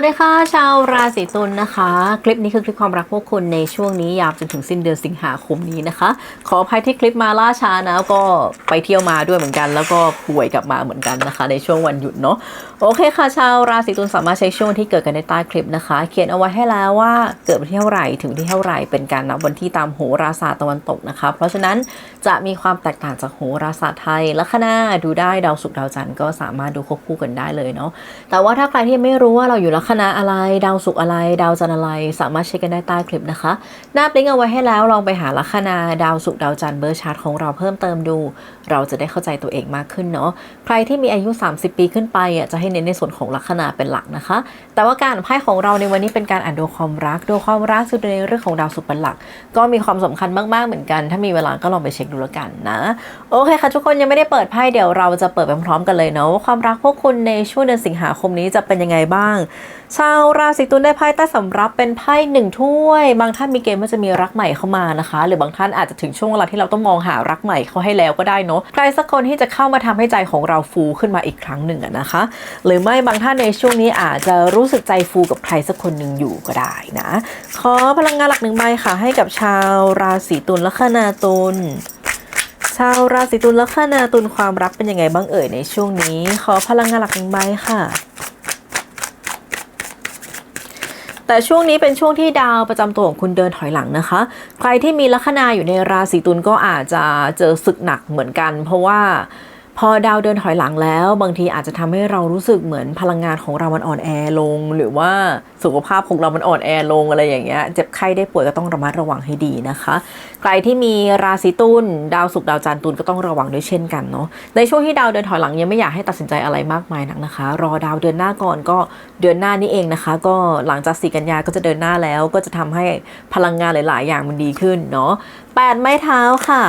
วัสดีค่ะ ชาวราศีตุลนะคะ คลิปนี้คือคลิปความรักพวกคุณในช่วงนี้ยาวจนถึงสิ้นเดือนสิงหาคมนี้นะคะ ขออภัยที่คลิปมาล่าช้านะก็ไปเที่ยวมาด้วยเหมือนกัน แล้วก็ป่วยกลับมาเหมือนกันนะคะ ในช่วงวันหยุดเนาะโอเคค่ะ ชาวราศีตุลสามารถใช้ช่วงที่เกิดกันในใต้คลิปนะคะ เขียนเอาไว้ให้แล้วว่าเกิดวันที่เท่าไหร่ถึงที่เท่าไหร่เป็นการนับวันที่ตามโหราศาสตร์ตะวันตกนะคะ เพราะฉะนั้นจะมีความแตกต่างจากโหราศาสตร์ไทยลัคนาดูได้ดาวศุกร์ดาวจันทร์ก็สามารถดูควบคู่กันได้เลยเนาะแต่ว่าถ้าใครที่ไม่รู้ว่าเราอยู่ลัคณะอะไร ดาวสุกอะไร ดาวจันทร์อะไร สามารถเช็คกันได้ใต้คลิปนะคะ หน้าลิงเอาไว้ให้แล้วลองไปหาลัคนาดาวสุกดาวจันทร์เบอร์ชาร์ตของเราเพิ่มเติมดู เราจะได้เข้าใจตัวเองมากขึ้นเนาะใครที่มีอายุ 30 ปีขึ้นไปอะจะให้เน้นในส่วนของลัคนาเป็นหลักนะคะ แต่ว่าการไพ่ของเราในวันนี้เป็นการอ่านดวงความรักดวงความรักคือในเรื่องของดาวศุกร์เป็นหลัก ก็มีความสำคัญมากๆเหมือนกัน ถ้ามีเวลาก็ลองไปเช็คดูแล้วกันนะโอเคค่ะทุกคนยังไม่ได้เปิดไพ่เดี๋ยวเราจะเปิดไปพร้อมกันเลยเนาะว่าความรักพวกคุณในช่วงเดือนสิงหาคมนี้จะเป็นยังไงบ้างชาวราศีตุลได้ไพ่ใต้สำรับเป็นไพ่หนึ่งถ้วย บางท่านมีเกณฑ์ว่าจะมีรักใหม่เข้ามานะคะ หรือบางท่านอาจจะถึงช่วงเวลาที่เราต้องมองหารักใหม่เขาให้แล้วก็ได้เนาะใครสักคนที่จะเข้ามาทำให้ใจของเราฟูขึ้นมาอีกครั้งหนึ่งนะคะ หรือไม่บางท่านในช่วงนี้อาจจะรู้สึกใจฟูกับใครสักคนหนึ่งอยู่ก็ได้นะขอพลังงานหลักหนึ่งใบค่ะ ให้กับชาวราศีตุลและคนาตุลชาวราศีตุลและคนาตุลความรักเป็นยังไงบ้างเอ่ยในช่วงนี้ ขอพลังงานหลักหนึ่งใบค่ะ แต่ช่วงนี้เป็นช่วงที่ดาวประจำตัวของคุณเดินถอยหลังนะคะ ใครที่มีลัคนาอยู่ในราศีตุลก็อาจจะเจอศึกหนักเหมือนกัน เพราะว่า พอดาวเดินถอยหลังแล้ว บางทีอาจจะทำให้เรารู้สึกเหมือนพลังงานของเรามันอ่อนแอลง หรือว่าสุขภาพของเรามันอ่อนแอลงอะไรอย่างเงี้ย เจ็บไข้ได้ป่วยก็ต้องระมัดระวังให้ดีนะคะ ใครที่มีราศีตุลดาวศุกร์ดาวจันทร์ตุลก็ต้องระวังด้วยเช่นกันเนาะ ในช่วงที่ดาวเดินถอยหลังยังไม่อยากให้ตัดสินใจอะไรมากมายนักนะคะ รอดาวเดือนหน้าก่อนก็เดือนหน้านี่เองนะคะ ก็หลังจากสี่กันยาก็จะเดินหน้าแล้ว ก็จะทำให้พลังงานหลาย ๆ อย่างมันดีขึ้นเนาะแปดไม้เท้าค่ะ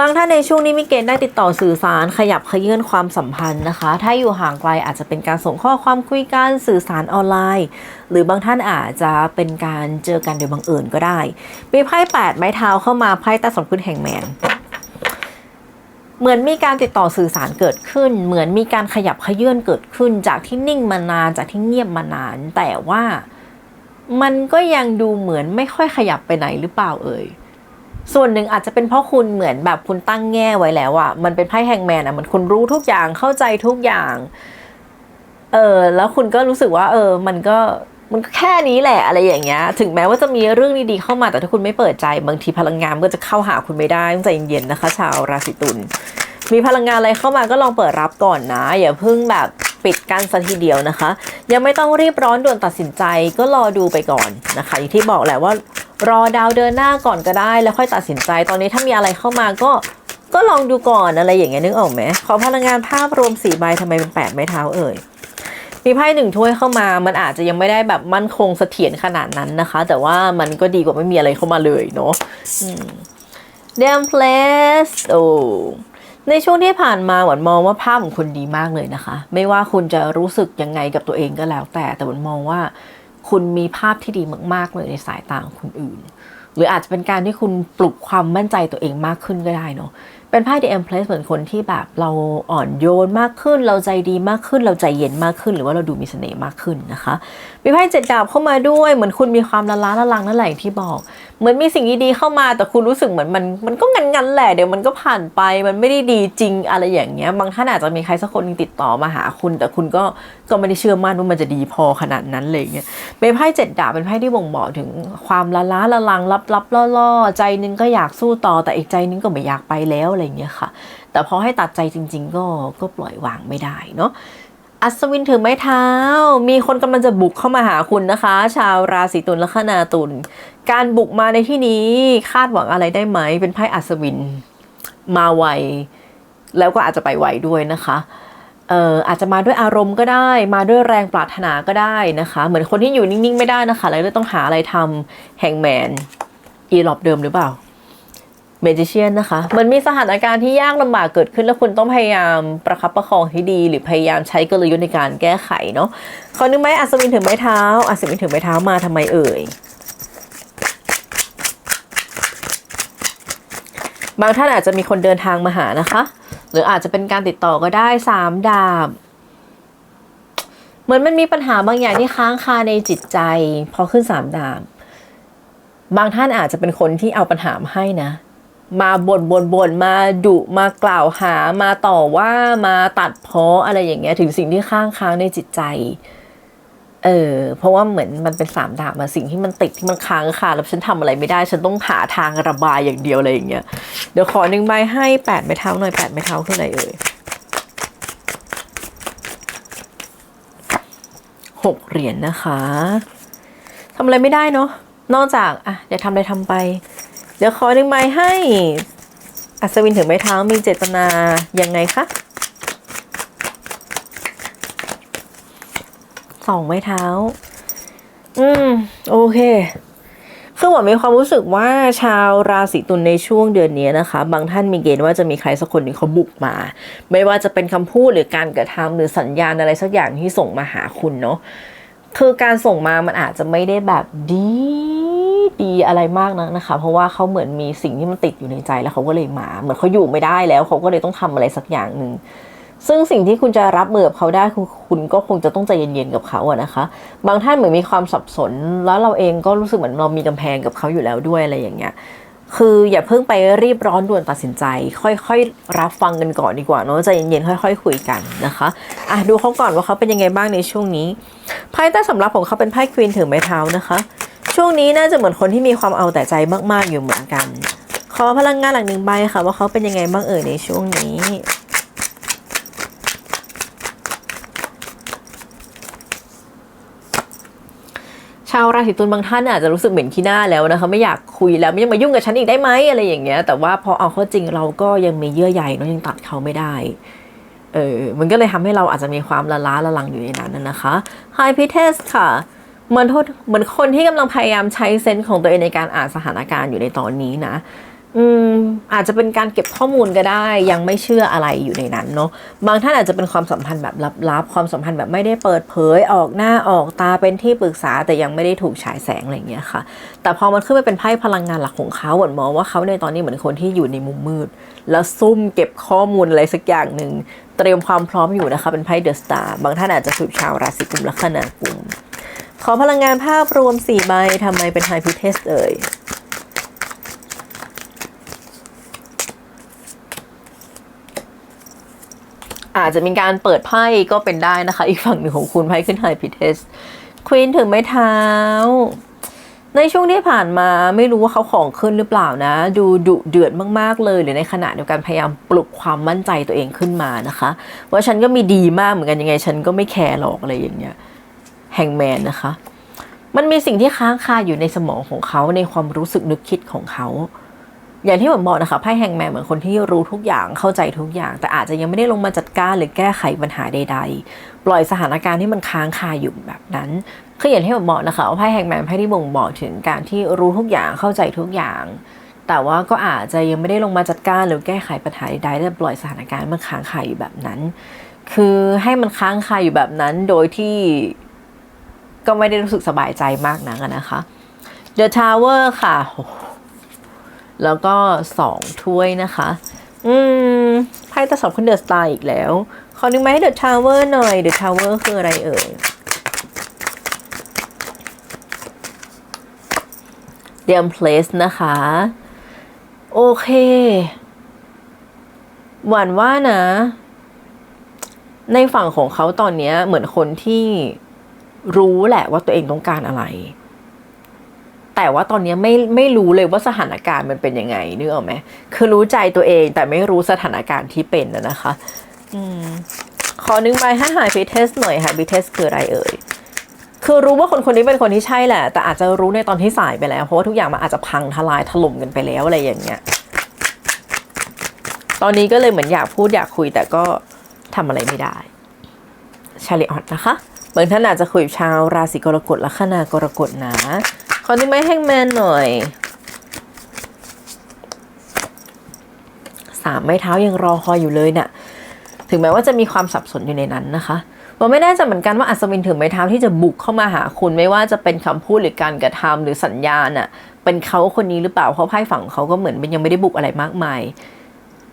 บางท่านในช่วงนี้มีเกณฑ์ได้ติดต่อสื่อสารขยับขยื่นความสัมพันธ์นะคะ ถ้าอยู่ห่างไกลอาจจะเป็นการส่งข้อความคุยกันสื่อสารออนไลน์ หรือบางท่านอาจจะเป็นการเจอกันโดยบังเอิญก็ได้ มีไพ่แปดไม้เท้าเข้ามาไพ่ต้สมพื้นแห่งแมนเหมือนมีการติดต่อสื่อสารเกิดขึ้น เหมือนมีการขยับขยื่นเกิดขึ้น จากที่นิ่งมานานจากที่เงียบมานาน แต่ว่ามันก็ยังดูเหมือนไม่ค่อยขยับไปไหนหรือเปล่าเอ่ย ส่วนหนึ่งอาจจะเป็นเพราะคุณเหมือนแบบคุณตั้งแง่ไว้แล้วอะมันเป็นไพ่แฮงแมนอะเหมือนคุณรู้ทุกอย่างเข้าใจทุกอย่าง เออแล้วคุณก็รู้สึกว่า เออ มันก็มันก็แค่นี้แหละอะไรอย่างเงี้ย ถึงแม้ว่าจะมีเรื่องดีๆเข้ามาแต่ถ้าคุณไม่เปิดใจ บางทีพลังงานมันก็จะเข้าหาคุณไม่ได้ต้องใจเย็นๆนะคะ ชาวราศีตุลมีพลังงานอะไรเข้ามาก็ลองเปิดรับก่อนนะ อย่าเพิ่งแบบปิดกั้นซะทีเดียวนะคะ ยังไม่ต้องรีบร้อนด่วนตัดสินใจก็รอดูไปก่อนนะคะ อย่างที่บอกแหละว่ารอดาวเดินหน้าก่อนก็ได้ แล้วค่อยตัดสินใจ ตอนนี้ถ้ามีอะไรเข้ามาก็ก็ลองดูก่อนอะไรอย่างเงี้ยนึกออกไหมขอพลังงานภาพรวมสี่ใบทำไมเป็นแปดไม้เท้าเอ่ยมีไพ่หนึ่งถ้วยเข้ามา มันอาจจะยังไม่ได้แบบมั่นคงเสถียรขนาดนั้นนะคะ แต่ว่ามันก็ดีกว่าไม่มีอะไรเข้ามาเลยเนาะเดมเพลสโอ้ในช่วงที่ผ่านมาหวันมองว่าภาพของคุณดีมากเลยนะคะ ไม่ว่าคุณจะรู้สึกยังไงกับตัวเองก็แล้วแต่แต่หวันมองว่า คุณมีภาพที่ดีมาก ๆ เลยในสายตาของคนอื่น หรืออาจจะเป็นการที่คุณปลุกความมั่นใจตัวเองมากขึ้นก็ได้เนาะ เป็นไพ่ The Empress เหมือนคนที่แบบเราอ่อนโยนมากขึ้น เราใจดีมากขึ้น เราใจเย็นมากขึ้น หรือว่าเราดูมีเสน่ห์มากขึ้นนะคะ มีไพ่เจ็ดดาบเข้ามาด้วย เหมือนคุณมีความละล้าละลังนั่นแหละอย่างที่บอก เหมือนมีสิ่งดีๆเข้ามา แต่คุณรู้สึกเหมือนมันมันก็งันๆแหละ เดี๋ยวมันก็ผ่านไป มันไม่ได้ดีจริงอะไรอย่างเงี้ย บางท่านอาจจะมีใครสักคนติดต่อมาหาคุณ แต่คุณก็ก็ไม่ได้เชื่อมั่นว่ามันจะดีพอขนาดนั้นเลยเงี้ยเป็นไพ่เจ็ดดาบเป็นไพ่ที่บ่งบอกถึงความละล้าละลังลับๆล่อๆใจนึงก็อยากสู้ต่อแต่อีกใจนึงก็ไม่อยากไปแล้วอะไรเงี้ยค่ะ แต่พอให้ตัดใจจริง ๆ ก็ก็ปล่อยวางไม่ได้เนาะอัศวินถือไม้เท้า มีคนกำลังจะบุกเข้ามาหาคุณนะคะ ชาวราศีตุลและคนาตุลการบุกมาในที่นี้คาดหวังอะไรได้ไหม เป็นไพ่อัศวินมาไว แล้วก็อาจจะไปไวด้วยนะคะเอ่ออาจจะมาด้วยอารมณ์ก็ได้ มาด้วยแรงปรารถนาก็ได้นะคะ เหมือนคนที่อยู่นิ่งๆ ไม่ได้นะคะแล้วเลยต้องหาอะไรทำแฮงแมนอีหลอบเดิมหรือเปล่า เมจิเชียนนะคะ มันมีสถานการณ์ที่ยากลำบากเกิดขึ้นแล้วคุณต้องพยายามประคับประคองให้ดี หรือพยายามใช้กลยุทธ์ในการแก้ไขเนาะเขอนึกไหมอัศวินถือไม้เท้า อัศวินถือไม้เท้ามาทำไมเอ่ยบางท่านอาจจะมีคนเดินทางมาหานะคะ หรืออาจจะเป็นการติดต่อก็ได้สามดาบเหมือนมันมีปัญหาบางอย่างที่ค้างคาในจิตใจ พอขึ้นสามดาบบางท่านอาจจะเป็นคนที่เอาปัญหามาให้นะ มาบ่นบ่นบ่นมาดุมากล่าวหามาต่อว่ามาตัดเพ้ออะไรอย่างเงี้ย ถึงสิ่งที่ค้างค้างในจิตใจ เออเพราะว่าเหมือนมันเป็นสามดาบมาสิ่งที่มันติดที่มันค้างคาแล้วฉันทำอะไรไม่ได้ ฉันต้องหาทางระบายอย่างเดียวอะไรอย่างเงี้ยเดี๋ยวขอหนึ่งใบให้แปดไม้เท้าหน่อยแปดไม้เท้าคืออะไรเอ่ยหกเหรียญนะคะทำอะไรไม่ได้เนาะนอกจากอะเดี๋ยวทำอะไรทำไป เดี๋ยวขอหนึ่งใบให้ อัศวินถึงไม้เท้ามีเจตนายังไงคะสองไม้เท้า อืม โอเค คือหวานมีความรู้สึกว่าชาวราศีตุลในช่วงเดือนนี้นะคะ บางท่านมีเกณฑ์ว่าจะมีใครสักคนหนึ่งเขาบุกมา ไม่ว่าจะเป็นคำพูดหรือการกระทำหรือสัญญาณอะไรสักอย่างที่ส่งมาหาคุณเนาะ คือการส่งมามันอาจจะไม่ได้แบบดี ดีอะไรมากนักนะคะ เพราะว่าเขาเหมือนมีสิ่งที่มันติดอยู่ในใจแล้วเขาก็เลยมา เหมือนเขาอยู่ไม่ได้แล้วเขาก็เลยต้องทำอะไรสักอย่างหนึ่งซึ่งสิ่งที่คุณจะรับมือกับเขาได้คือคุณก็คงจะต้องใจเย็นๆกับเขาอะนะคะ บางท่านเหมือนมีความสับสน แล้วเราเองก็รู้สึกเหมือนเรามีกำแพงกับเขาอยู่แล้วด้วยอะไรอย่างเงี้ยคืออย่าเพิ่งไปรีบร้อนด่วนตัดสินใจ ค่อยๆ รับฟังกันก่อนดีกว่าเนาะใจเย็นๆ ค่อย ๆ คุยกันนะคะอะดูเขาก่อนว่าเขาเป็นยังไงบ้างในช่วงนี้ไพ่ใต้สำรับของเขาเป็นไพ่ควีนถือไม้เท้านะคะ ช่วงนี้น่าจะเหมือนคนที่มีความเอาแต่ใจมากๆอยู่เหมือนกัน ขอพลังงานหลังหนึ่งใบค่ะ ว่าเขาเป็นยังไงบ้างเอ่ยในช่วงนี้ชาวราศีตุลบางท่านอาจจะรู้สึกเหม็นขี้หน้าแล้วนะคะไม่อยากคุยแล้วไม่ยังมายุ่งกับฉันอีกได้ไหมอะไรอย่างเงี้ย แต่ว่าพอเอาเข้าจริงเราก็ยังมีเยื่อใยเนาะยังตัดเขาไม่ได้เออมันก็เลยทำให้เราอาจจะมีความละล้าละลังอยู่ในนั้นนะคะ Hi p i t e s ค่ะ เหมือนโทษเหมือนคนที่กำลังพยายามใช้เซนส์ของตัวเองในการอ่านสถานการณ์อยู่ในตอนนี้นะ อืมอาจจะเป็นการเก็บข้อมูลก็ได้ ยังไม่เชื่ออะไรอยู่ในนั้นเนาะบางท่านอาจจะเป็นความสัมพันธ์แบบลับๆ ความสัมพันธ์แบบไม่ได้เปิดเผยออกหน้าออกตาเป็นที่ปรึกษาแต่ยังไม่ได้ถูกฉายแสงอะไรอย่างเงี้ยค่ะ แต่พอมันขึ้นไปเป็นไพ่พลังงานหลักของเขาเหมือนมองว่าเขาในตอนนี้เหมือนคนที่อยู่ในมุมมืด แล้วซุ่มเก็บข้อมูลอะไรสักอย่างหนึ่งเตรียมความพร้อมอยู่นะคะเป็นไพ่เดอะสตาร์บางท่านอาจจะสืบชาวราศีกุมลัคนากุม ขอพลังงานภาพรวม 4 ใบทำไมเป็นไฮพิเทสเอ่ยอาจจะมีการเปิดไพ่ก็เป็นได้นะคะ อีกฝั่งหนึ่งของคุณไพ่ขึ้นไฮพิเทสควีนถึงไม้เท้า ในช่วงที่ผ่านมาไม่รู้ว่าเขาของขึ้นหรือเปล่านะ ดูดุเดือดมากๆเลยหรือในขณะเดียวกันพยายามปลุกความมั่นใจตัวเองขึ้นมานะคะ ว่าฉันก็มีดีมากเหมือนกันยังไง ฉันก็ไม่แคร์หรอกอะไรอย่างเงี้ย แฮงแมนนะคะ มันมีสิ่งที่ค้างคาอยู่ในสมองของเขาในความรู้สึกนึกคิดของเขา อย่างที่ผมบอกนะคะไพ่แฮงแมนเหมือนคนที่รู้ทุกอย่างเข้าใจทุกอย่าง แต่อาจจะยังไม่ได้ลงมาจัดการหรือแก้ไขปัญหาใด ๆ ปล่อยสถานการณ์ที่มันค้างคาอยู่แบบนั้นคืออย่างที่ผมบอกนะคะว่าไพ่แฮงแมนไพ่ที่บ่งบอกถึงการที่รู้ทุกอย่างเข้าใจทุกอย่างแต่ว่าก็อาจจะยังไม่ได้ลงมาจัดการหรือแก้ไขปัญหาใดๆแต่ปล่อยสถานการณ์มันค้างคาอยู่แบบนั้น คือให้มันค้างคาอยู่แบบนั้นโดยที่ ก็ไม่ได้รู้สึกสบายใจมากนักอะนะคะ The Tower ค่ะ แล้วก็สองถ้วยนะคะ อืมไพ่ตะสอบขึ้นเดอะสตาร์อีกแล้ว ขอนึงไหมเดอะทาวเวอร์หน่อยเดอะทาวเวอร์คืออะไรเอ่ยเดียมเพลสนะคะ โอเค หวานว่านะ ในฝั่งของเขาตอนนี้เหมือนคนที่ รู้แหละว่าตัวเองต้องการอะไร แต่ว่าตอนนี้ไม่ไม่รู้เลยว่าสถานการณ์มันเป็นยังไงนึกออกไหมคือรู้ใจตัวเองแต่ไม่รู้สถานการณ์ที่เป็นนะคะ อืมขอนึงไปให้หายพีเทสหน่อยหายพีเทสคืออะไรเอ่ยคือรู้ว่าคนคนนี้เป็นคนที่ใช่แหละ แต่อาจจะรู้ในตอนที่สายไปแล้ว เพราะว่าทุกอย่างมันอาจจะพังทลายถล่มกันไปแล้วอะไรอย่างเงี้ย ตอนนี้ก็เลยเหมือนอยากพูดอยากคุยแต่ก็ทำอะไรไม่ได้ชาลิออตนะคะ บางท่านอาจจะคุยกับชาวราศีกรกฎลัคนากรกฎนะขอที่ไม่แห้งแมนหน่อยสามไม้เท้ายังรอคอยอยู่เลยน่ะถึงแม้ว่าจะมีความสับสนอยู่ในนั้นนะคะผมไม่แน่ใจเหมือนกันว่าอัศวินถือไม้เท้าที่จะบุกเข้ามาหาคุณไม่ว่าจะเป็นคำพูดหรือการกระทำหรือสัญญาณน่ะเป็นเขาคนนี้หรือเปล่าเพราะไพ่ฝั่งเขาก็เหมือนมันยังไม่ได้บุกอะไรมากมาย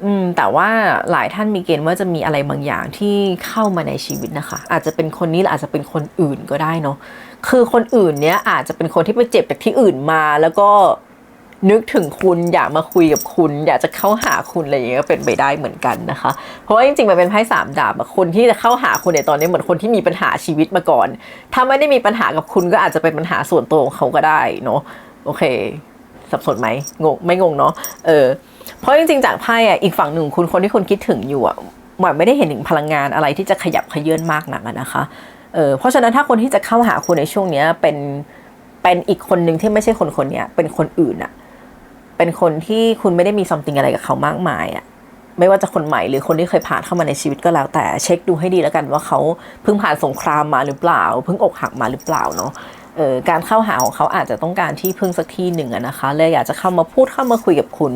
อืมแต่ว่าหลายท่านมีเกณฑ์ว่าจะมีอะไรบางอย่างที่เข้ามาในชีวิตนะคะ อาจจะเป็นคนนี้หรืออาจจะเป็นคนอื่นก็ได้เนาะคือคนอื่นเนี้ยอาจจะเป็นคนที่ไปเจ็บจากที่อื่นมา แล้วก็นึกถึงคุณอยากมาคุยกับคุณ อยากจะเข้าหาคุณอะไรอย่างเงี้ยก็เป็นไปได้เหมือนกันนะคะ เพราะว่าจริงๆมันเป็นไพ่สามดาบอะคนที่จะเข้าหาคุณในตอนนี้เหมือนคนที่มีปัญหาชีวิตมาก่อน ถ้าไม่ได้มีปัญหากับคุณก็อาจจะเป็นปัญหาส่วนตัวของเขาก็ได้เนาะโอเค สับสนไหมงงไม่งงเนาะเออ เพราะจริงๆ จากไพ่อะอีกฝั่งหนึ่งคุณคนที่คุณคิดถึงอยู่อะหมายไม่ได้เห็นถึงพลังงานอะไรที่จะขยับขยื่นมากนักนะคะ เออเพราะฉะนั้นถ้าคนที่จะเข้าหาคุณในช่วงเนี้ยเป็นเป็นอีกคนหนึ่งที่ไม่ใช่คนคนนี้เป็นคนอื่นอะเป็นคนที่คุณไม่ได้มีซัมติงอะไรกับเขามากมายอะไม่ว่าจะคนใหม่หรือคนที่เคยผ่านเข้ามาในชีวิตก็แล้ว แต่เช็คดูให้ดีแล้วกันว่าเขาเพิ่งผ่านสงครามมาหรือเปล่า เพิ่งอกหักมาหรือเปล่าเนาะเออการเข้าหาของเขาอาจจะต้องการที่พึ่งสักที่หนึ่งอะนะคะเลยอยากจะเข้ามาพูดเข้ามาคุยกับคุณ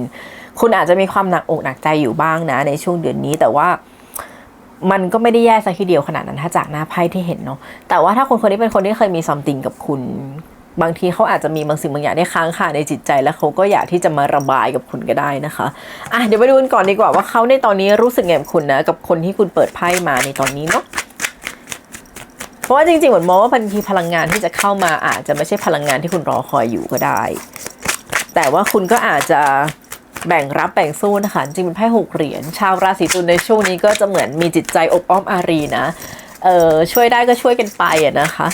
คุณอาจจะมีความหนักอกหนักใจอยู่บ้างนะ ในช่วงเดือนนี้แต่ว่ามันก็ไม่ได้แย่ซะทีเดียวขนาดนั้นถ้าจากหน้าไพ่ที่เห็นเนาะแต่ว่าถ้าคนคนนี้เป็นคนที่เคยมีซัมติงกับคุณ บางทีเขาอาจจะมีบางสิ่งบางอย่างที่ค้างคาในจิตใจ แล้วเขาก็อยากที่จะมาระบายกับคุณก็ได้นะคะอะเดี๋ยวไปดูกันก่อนดีกว่าว่าเขาในตอนนี้รู้สึกไงกับคุณนะกับคนที่คุณเปิดไพ่มาในตอนนี้เนาะเพราะว่าจริงๆเหมือนมองว่าบางทีพลังงานที่จะเข้ามาอาจจะไม่ใช่พลังงานที่คุณรอคอยอยู่ก็ได้ แต่ว่าคุณก็อาจจะ แบ่งรับแบ่งสู้นะคะ จริงเป็นไพ่หกเหรียญชาวราศีตุลในช่วงนี้ก็จะเหมือนมีจิตใจอบอ้อมอารีนะเออช่วยได้ก็ช่วยกันไปอะนะคะ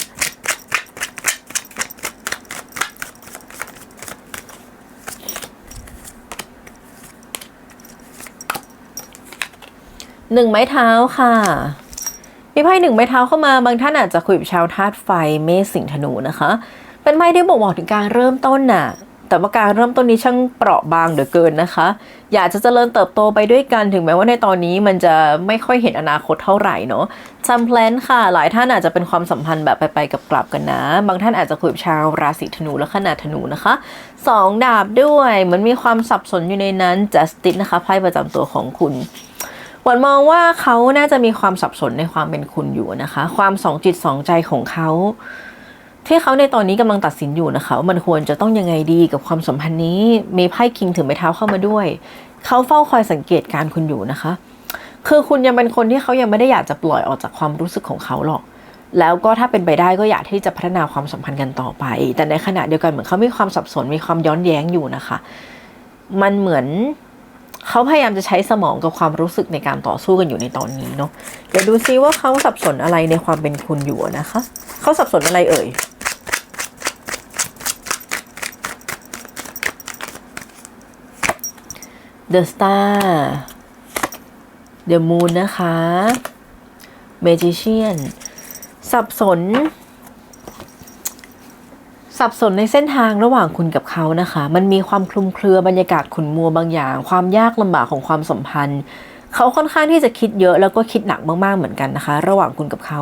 หนึ่งไม้เท้าค่ะมีไพ่หนึ่งไม้เท้าเข้ามาบางท่านอาจจะคุยกับชาวธาตุไฟเมษสิงห์ธนูนะคะ เป็นไพ่ที่บอกบอกถึงการเริ่มต้นน่ะ แต่ว่าการเริ่มต้นนี้ช่างเปราะบางเหลือเกินนะคะ อยากจะเจริญเติบโตไปด้วยกันถึงแม้ว่าในตอนนี้มันจะไม่ค่อยเห็นอนาคตเท่าไหร่เนาะซัมแพลนค่ะ หลายท่านอาจจะเป็นความสัมพันธ์แบบไปๆกับกลับกันนะ บางท่านอาจจะคุยกับชาวราศีธนูและขนาดธนูนะคะสองดาบด้วยเหมันมีความสับสนอยู่ในนั้นจัสติสนะคะไพ่ประจำตัวของคุณหวนมองว่าเขาน่าจะมีความสับสนในความเป็นคุณอยู่นะคะ ความสองจิตสองใจของเขา ที่เขาในตอนนี้กำลังตัดสินอยู่นะคะว่ามันควรจะต้องยังไงดีกับความสัมพันธ์นี้ มีไพ่คิงถือไม้เท้าเข้ามาด้วย เขาเฝ้าคอยสังเกตการคุณอยู่นะคะ คือคุณยังเป็นคนที่เขายังไม่ได้อยากจะปล่อยออกจากความรู้สึกของเขาหรอก แล้วก็ถ้าเป็นไปได้ก็อยากที่จะพัฒนาความสัมพันธ์กันต่อไป แต่ในขณะเดียวกันเหมือนเขามีความสับสนมีความย้อนแย้งอยู่นะคะ มันเหมือนเขาพยายามจะใช้สมองกับความรู้สึกในการต่อสู้กันอยู่ในตอนนี้เนาะเดี๋ยวดูซิว่าเขาสับสนอะไรในความเป็นคุณอยู่นะคะ เขาสับสนอะไรเอ่ย The Star The Moon นะคะ Magician สับสน สับสนในเส้นทางระหว่างคุณกับเขานะคะ มันมีความคลุมเครือบรรยากาศขุ่นมัวบางอย่าง ความยากลำบากของความสัมพันธ์เขาค่อนข้างที่จะคิดเยอะแล้วก็คิดหนักมากๆเหมือนกันนะคะ ระหว่างคุณกับเขา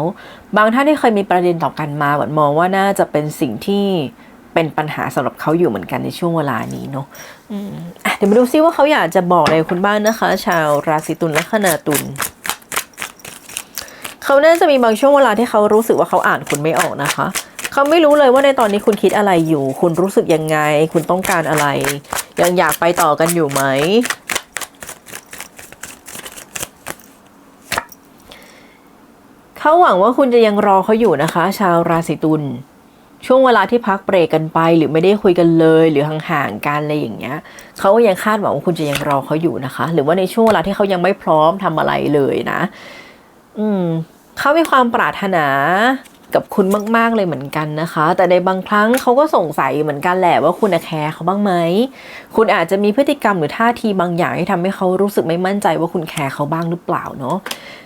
บางท่านที่เคยมีประเด็นต่อกันมาเหมือนมองว่าน่าจะเป็นสิ่งที่ เป็นปัญหาสำหรับเขาอยู่เหมือนกันในช่วงเวลานี้เนาะอืมอะเดี๋ยวมาดูซิว่าเขาอยากจะบอกอะไรคุณบ้างนะคะ ชาวราศีตุลและคนาตุลเขาน่าจะมีบางช่วงเวลาที่เขารู้สึกว่าเขาอ่านคุณไม่ออกนะคะ เขาไม่รู้เลยว่าในตอนนี้คุณคิดอะไรอยู่ คุณรู้สึกยังไง คุณต้องการอะไร ยังอยากไปต่อกันอยู่ไหมเขาหวังว่าคุณจะยังรอเขาอยู่นะคะ ชาวราศีตุล ช่วงเวลาที่พักเบรกกันไปหรือไม่ได้คุยกันเลยหรือห่างๆกันอะไรอย่างเงี้ยเขาก็ยังคาดหวังว่าคุณจะยังรอเขาอยู่นะคะ หรือว่าในช่วงเวลาที่เขายังไม่พร้อมทำอะไรเลยนะ อืมเขามีความปรารถนากับคุณมาก ๆ เลยเหมือนกันนะคะ แต่ในบางครั้งเขาก็สงสัยเหมือนกันแหละว่าคุณน่ะแคร์เขาบ้างไหม คุณอาจจะมีพฤติกรรมหรือท่าทีบางอย่างที่ทำให้เขารู้สึกไม่มั่นใจว่าคุณแคร์เขาบ้างหรือเปล่าเนาะ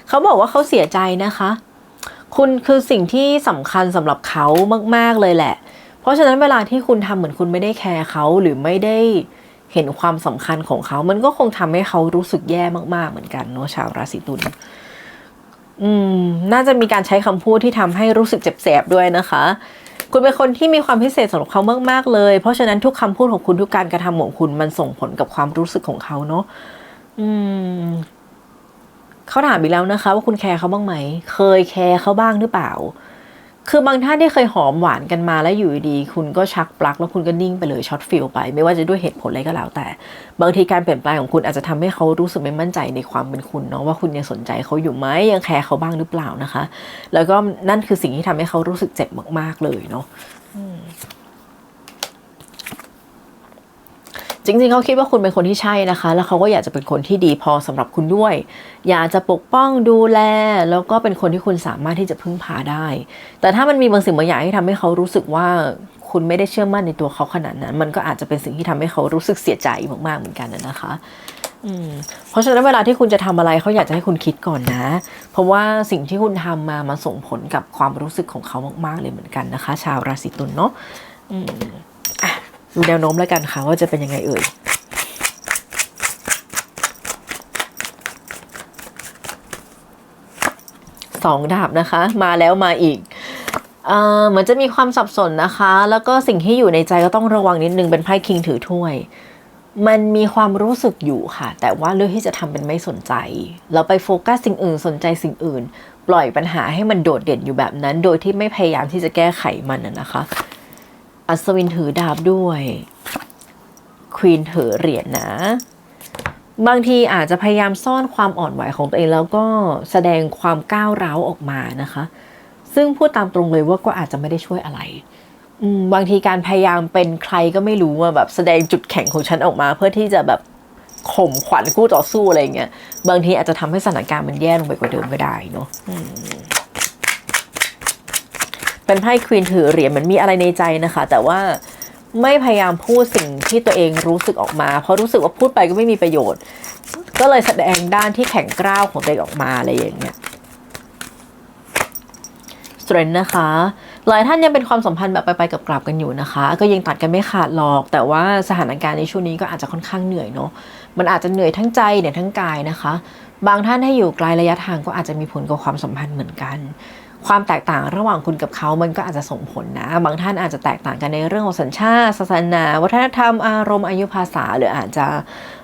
เขาบอกว่าเขาเสียใจนะคะ คุณคือสิ่งที่สำคัญสำหรับเขามาก ๆ เลยแหละ เพราะฉะนั้นเวลาที่คุณทำเหมือนคุณไม่ได้แคร์เขาหรือไม่ได้เห็นความสำคัญของเขา มันก็คงทำให้เขารู้สึกแย่มาก ๆ เหมือนกันเนาะชาวราศีตุลอืม น่าจะมีการใช้คำพูดที่ทำให้รู้สึกเจ็บแสบด้วยนะคะ คุณเป็นคนที่มีความพิเศษสำหรับเขามากๆเลย เพราะฉะนั้นทุกคำพูดของคุณทุกการกระทำของคุณมันส่งผลกับความรู้สึกของเขาเนาะอืม เขาถามอีกแล้วนะคะ ว่าคุณแคร์เขาบ้างไหม เคยแคร์เขาบ้างหรือเปล่า คือบางท่านที่เคยหอมหวานกันมาแล้วอยู่ดี คุณก็ชักปลั๊กแล้วคุณก็นิ่งไปเลยช็อตฟิลไป ไม่ว่าจะด้วยเหตุผลอะไรก็แล้วแต่ บางทีการเปลี่ยนแปลงของคุณอาจจะทำให้เขารู้สึกไม่มั่นใจในความเป็นคุณเนาะว่าคุณยังสนใจเขาอยู่ไหมยังแคร์เขาบ้างหรือเปล่านะคะ แล้วก็นั่นคือสิ่งที่ทำให้เขารู้สึกเจ็บมากๆเลยเนาะอืม จริงๆเขาคิดว่าคุณเป็นคนที่ใช่นะคะ แล้วเขาก็อยากจะเป็นคนที่ดีพอสำหรับคุณด้วย อยากจะปกป้องดูแล แล้วก็เป็นคนที่คุณสามารถที่จะพึ่งพาได้ แต่ถ้ามันมีบางสิ่งบางอย่างที่ทำให้เขารู้สึกว่าคุณไม่ได้เชื่อมั่นในตัวเขาขนาดนั้น มันก็อาจจะเป็นสิ่งที่ทำให้เขารู้สึกเสียใจมากๆเหมือนกันนะคะเพราะฉะนั้นเวลาที่คุณจะทำอะไรเขาอยากจะให้คุณคิดก่อนนะ เพราะว่าสิ่งที่คุณทำมามันส่งผลกับความรู้สึกของเขามากๆเลยเหมือนกันนะคะ ชาวราศีตุลเนาะ ดูแนวโน้มแล้วกันค่ะว่าจะเป็นยังไงเอ่ยสองดาบนะคะ มาแล้วมาอีกเอ่อเหมือนจะมีความสับสนนะคะ แล้วก็สิ่งที่อยู่ในใจก็ต้องระวังนิดนึงเป็นไพ่คิงถือถ้วย มันมีความรู้สึกอยู่ค่ะ แต่ว่าเลือกที่จะทำเป็นไม่สนใจ เราไปโฟกัสสิ่งอื่นสนใจสิ่งอื่น ปล่อยปัญหาให้มันโดดเด่นอยู่แบบนั้น โดยที่ไม่พยายามที่จะแก้ไขมันนะคะ อัศวินถือดาบด้วยควีนถือเหรียญนะ บางทีอาจจะพยายามซ่อนความอ่อนไหวของตัวเองแล้วก็แสดงความก้าวร้าวออกมานะคะ ซึ่งพูดตามตรงเลยว่าก็อาจจะไม่ได้ช่วยอะไรบางทีการพยายามเป็นใครก็ไม่รู้ว่าแบบแสดงจุดแข็งของฉันออกมา เพื่อที่จะแบบข่มขวัญคู่ต่อสู้อะไรเงี้ยบางทีอาจจะทำให้สถานการณ์มันแย่ลงไปกว่าเดิมก็ได้เนาะ เป็นไพ่ควีนถือเหรียญเหมันมีอะไรในใจนะคะ แต่ว่าไม่พยายามพูดสิ่งที่ตัวเองรู้สึกออกมา เพราะรู้สึกว่าพูดไปก็ไม่มีประโยชน์ ก็เลยแสดงด้านที่แข็งกร้าวของตัวเองออกมาอะไรอย่างเงี้ยสเตรนนะคะ หลายท่านยังเป็นความสัมพันธ์แบบไปๆกับกลับกันอยู่นะคะ ก็ยังตัดกันไม่ขาดหรอก แต่ว่าสถานการณ์ในช่วงนี้ก็อาจจะค่อนข้างเหนื่อยเนาะ มันอาจจะเหนื่อยทั้งใจเหนื่อยทั้งกายนะคะ บางท่านให้อยู่ไกลระยะทางก็อาจจะมีผลกับความสัมพันธ์เหมือนกัน ความแตกต่างระหว่างคุณกับเขามันก็อาจจะส่งผลนะ บางท่านอาจจะแตกต่างกันในเรื่องของสัญชาติศาสนา วัฒนธรรมอารมณ์อายุภาษาหรืออาจจะ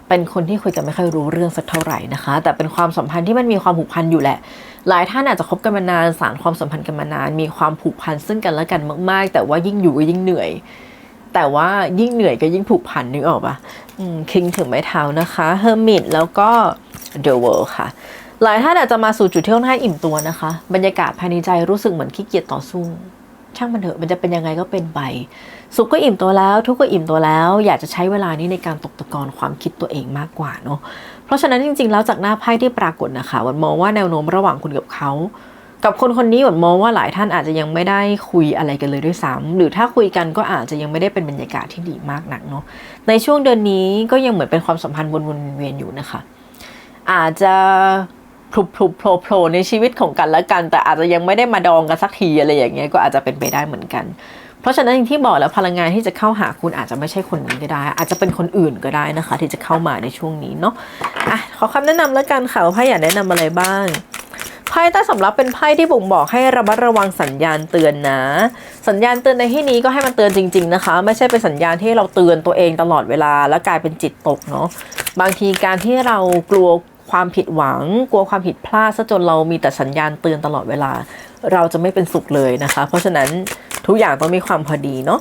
เป็นคนที่คุยกันไม่ค่อยรู้เรื่องสักเท่าไหร่นะคะ แต่เป็นความสัมพันธ์ที่มันมีความผูกพันอยู่แหละ หลายท่านอาจจะคบกันมานานสารความสัมพันธ์กันมานาน มีความผูกพันซึ่งกันและกันมาก ๆ แต่ว่ายิ่งอยู่ก็ยิ่งเหนื่อย แต่ว่ายิ่งเหนื่อยก็ยิ่งผูกพันนึกออกปะคิงถึงไม้เท้านะคะเฮอร์มิตแล้วก็เดอะเวิร์ค่ะ หลายท่านอาจจะมาสู่จุดที่ค่อนข้างอิ่มตัวนะคะ บรรยากาศภายในใจรู้สึกเหมือนขี้เกียจต่อสู้ ช่างมันเถอะมันจะเป็นยังไงก็เป็นไป สุขก็อิ่มตัวแล้ว ทุกข์ก็อิ่มตัวแล้ว อยากจะใช้เวลานี้ในการตกตะกอนความคิดตัวเองมากกว่าเนาะเพราะฉะนั้นจริงๆ แล้วจากหน้าไพ่ที่ปรากฏนะคะวันมองว่าแนวโน้มระหว่างคุณกับเขา กับคนคนนี้หวนมองว่าหลายท่านอาจจะยังไม่ได้คุยอะไรกันเลยด้วยซ้ำหรือถ้าคุยกันก็อาจจะยังไม่ได้เป็นบรรยากาศที่ดีมากนักเนาะในช่วงเดือนนี้ก็ยังเหมือนเป็นความสัมพันธ์วนๆเวียนอยู่นะคะ อาจจะ พลุบพลุบโผล่โผล่ในชีวิตของกันและกัน แต่อาจจะยังไม่ได้มาดองกันสักทีอะไรอย่างเงี้ยก็อาจจะเป็นไปได้เหมือนกัน เพราะฉะนั้นอย่างที่บอกแล้วพลังงานที่จะเข้าหาคุณอาจจะไม่ใช่คนนี้ก็ได้ อาจจะเป็นคนอื่นก็ได้นะคะ ที่จะเข้ามาในช่วงนี้เนาะอะขอคำแนะนำแล้วกันค่ะว่าไพ่อยากแนะนำอะไรบ้างไพ่ใต้สำรับเป็นไพ่ที่บ่งบอกให้ระมัดระวังสัญญาณเตือนนะ สัญญาณเตือนในที่นี้ก็ให้มันเตือนจริง ๆนะคะ ไม่ใช่เป็นสัญญาณที่เราเตือนตัวเองตลอดเวลา แล้วกลายเป็นจิตตกเนาะบางทีการที่เรากลัว ความผิดหวัง กลัวความผิดพลาดซะจนเรามีแต่สัญญาณเตือนตลอดเวลา เราจะไม่เป็นสุขเลยนะคะ เพราะฉะนั้นทุกอย่างต้องมีความพอดีเนาะ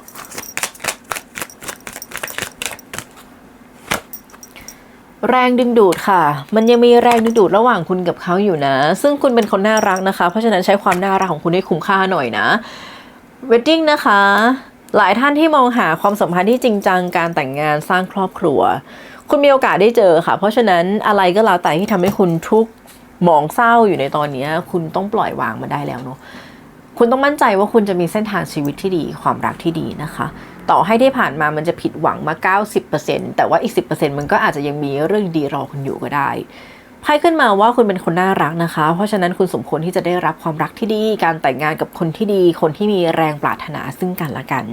แรงดึงดูดค่ะ มันยังมีแรงดึงดูดระหว่างคุณกับเขาอยู่นะ ซึ่งคุณเป็นคนน่ารักนะคะ เพราะฉะนั้นใช้ความน่ารักของคุณให้คุ้มค่าหน่อยนะเวดดิ้งนะคะ หลายท่านที่มองหาความสัมพันธ์ที่จริงจังการแต่งงานสร้างครอบครัว คุณมีโอกาสได้เจอค่ะ เพราะฉะนั้นอะไรก็แล้วแต่ที่ทำให้คุณทุกข์หมองเศร้าอยู่ในตอนนี้ คุณต้องปล่อยวางมาได้แล้วเนาะคุณต้องมั่นใจว่าคุณจะมีเส้นทางชีวิตที่ดีความรักที่ดีนะคะ ต่อให้ที่ผ่านมามันจะผิดหวังมา 90%แต่ว่าอีก 10%มันก็อาจจะยังมีเรื่องดีรอคุณอยู่ก็ได้ไพ่ขึ้นมาว่าคุณเป็นคนน่ารักนะคะ เพราะฉะนั้นคุณสมควรที่จะได้รับความรักที่ดี การแต่งงานกับคนที่ดี คนที่มีแรงปรารถนาซึ่งกันและกัน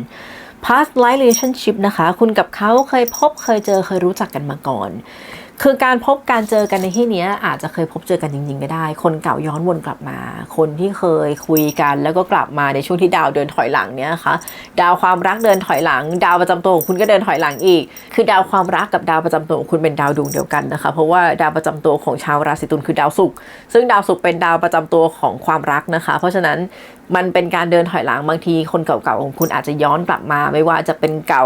past life relationship นะคะ คุณกับเขาเคยพบเคยเจอเคยรู้จักกันมาก่อน คือการพบการเจอกันในที่นี้อาจจะเคยพบเจอกันจริงๆก็ได้ คนเก่าย้อนวนกลับมา คนที่เคยคุยกันแล้วก็กลับมาในช่วงที่ดาวเดินถอยหลังเนี้ยนะคะดาวความรักเดินถอยหลัง ดาวประจำตัวของคุณก็เดินถอยหลังอีก คือดาวความรักกับดาวประจำตัวของคุณเป็นดาวดวงเดียวกันนะคะ เพราะว่าดาวประจำตัวของชาวราศีตุลคือดาวศุกร์ซึ่งดาวศุกร์เป็นดาวประจำตัวของความรักนะคะ เพราะฉะนั้น มันเป็นการเดินถอยหลังบางทีคนเก่าๆของคุณอาจจะย้อนกลับมา ไม่ว่าจะเป็นเก่า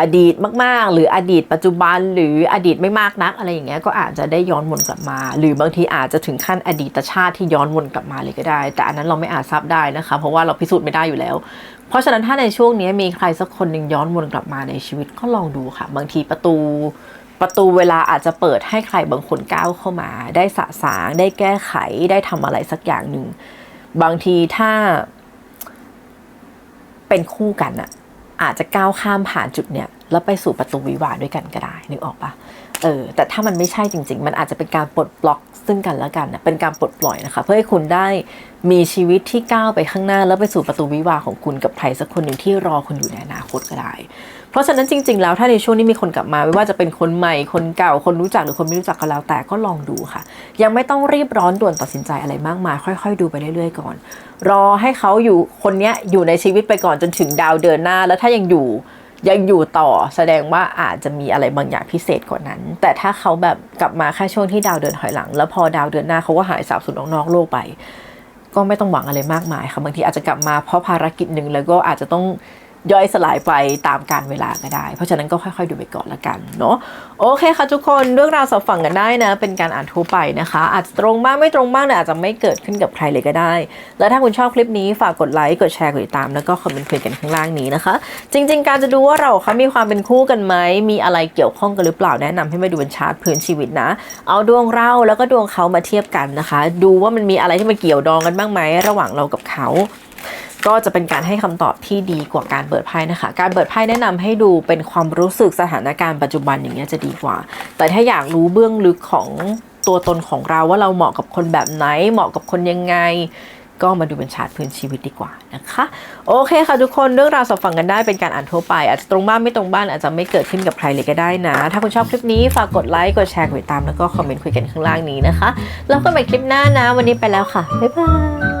อดีตมาก ๆ หรืออดีตปัจจุบันหรืออดีตไม่มากนัก อะไรอย่างเงี้ยก็อาจจะได้ย้อนวนกลับมา หรือบางทีอาจจะถึงขั้นอดีตชาติที่ย้อนวนกลับมาเลยก็ได้ แต่อันนั้นเราไม่อาจทราบได้นะคะ เพราะว่าเราพิสูจน์ไม่ได้อยู่แล้ว เพราะฉะนั้นถ้าในช่วงนี้มีใครสักคนหนึ่งย้อนวนกลับมาในชีวิตก็ลองดูค่ะ บางทีประตูประตูเวลาอาจจะเปิดให้ใครบางคนก้าวเข้ามา ได้สะสางได้แก้ไขได้ทำอะไรสักอย่างหนึ่ง บางทีถ้าเป็นคู่กันอะอาจจะก้าวข้ามผ่านจุดเนี้ยแล้วไปสู่ประตูวิวาด้วยกันก็ได้นึกออกปะเออแต่ถ้ามันไม่ใช่จริง ๆ มันอาจจะเป็นการปลดบล็อกซึ่งกันและกันนะเป็นการปลดปล่อยนะคะ เพื่อให้คุณได้มีชีวิตที่ก้าวไปข้างหน้า แล้วไปสู่ประตูวิวาของคุณกับใครสักคนหนึ่งที่รอคุณอยู่ในอนาคตก็ได้ เพราะฉะนั้นจริง ๆ แล้วถ้าในช่วงนี้มีคนกลับมา ไม่ว่าจะเป็นคนใหม่คนเก่าคนรู้จักหรือคนไม่รู้จักก็แล้วแต่ก็ลองดูค่ะ ยังไม่ต้องรีบร้อนด่วนตัดสินใจอะไรมากมาย ค่อย ๆ ดูไปเรื่อยๆก่อน รอให้เขาอยู่คนเนี้ยอยู่ในชีวิตไปก่อนจนถึงดาวเดินหน้า แล้วถ้ายังอยู่ยังอยู่ต่อแสดงว่าอาจจะมีอะไรบางอย่างพิเศษกว่านั้น แต่ถ้าเขาแบบกลับมาแค่ช่วงที่ดาวเดินถอยหลัง แล้วพอดาวเดินหน้าเขาก็หายสาบสูญออกนอกโลกไป ก็ไม่ต้องหวังอะไรมากมายค่ะบางทีอาจจะกลับมาเพราะภารกิจหนึ่งแล้วก็อาจจะต้อง ย่อยสลายไปตามการเวลาก็ได้ เพราะฉะนั้นก็ค่อยๆ ดูไปก่อนละกันเนาะโอเคค่ะทุกคนเรื่องราวสอบฝังกันได้นะ เป็นการอ่านทั่วไปนะคะ อาจจะตรงบ้างไม่ตรงบ้างเนี่ยอาจจะไม่เกิดขึ้นกับใครเลยก็ได้ แล้วถ้าคุณชอบคลิปนี้ฝากกดไลค์กดแชร์กดติดตามแล้วก็คอมเมนต์คุยกันข้างล่างนี้นะคะ จริง ๆ การจะดูว่าเราเขามีความเป็นคู่กันไหมมีอะไรเกี่ยวข้องกันหรือเปล่าแนะนำให้มาดูเป็นชาร์ตพื้นชีวิตนะ เอาดวงเราแล้วก็ดวงเขามาเทียบกันนะคะ ดูว่ามันมีอะไรที่มาเกี่ยวดองกันบ้างไหมระหว่างเรากับเขา ก็จะเป็นการให้คำตอบที่ดีกว่าการเปิดไพ่นะคะ การเปิดไพ่แนะนำให้ดูเป็นความรู้สึกสถานการณ์ปัจจุบันอย่างเงี้ยจะดีกว่า แต่ถ้าอยากรู้เบื้องลึกของตัวตนของเราว่าเราเหมาะกับคนแบบไหน เหมาะกับคนยังไง ก็มาดูเป็นชาร์ตพื้นชีวิตดีกว่านะคะ โอเคค่ะทุกคนเรื่องราวสอบฟังกันได้เป็นการอ่านทั่วไป อาจจะตรงบ้านไม่ตรงบ้านอาจจะไม่เกิดขึ้นกับใครเลยก็ได้นะ ถ้าคุณชอบคลิปนี้ฝากกดไลค์กดแชร์กดติดตามแล้วก็คอมเมนต์คุยกันข้างล่างนี้นะคะ แล้วก็ใหม่คลิปหน้านะ วันนี้ไปแล้วค่ะบ๊ายบาย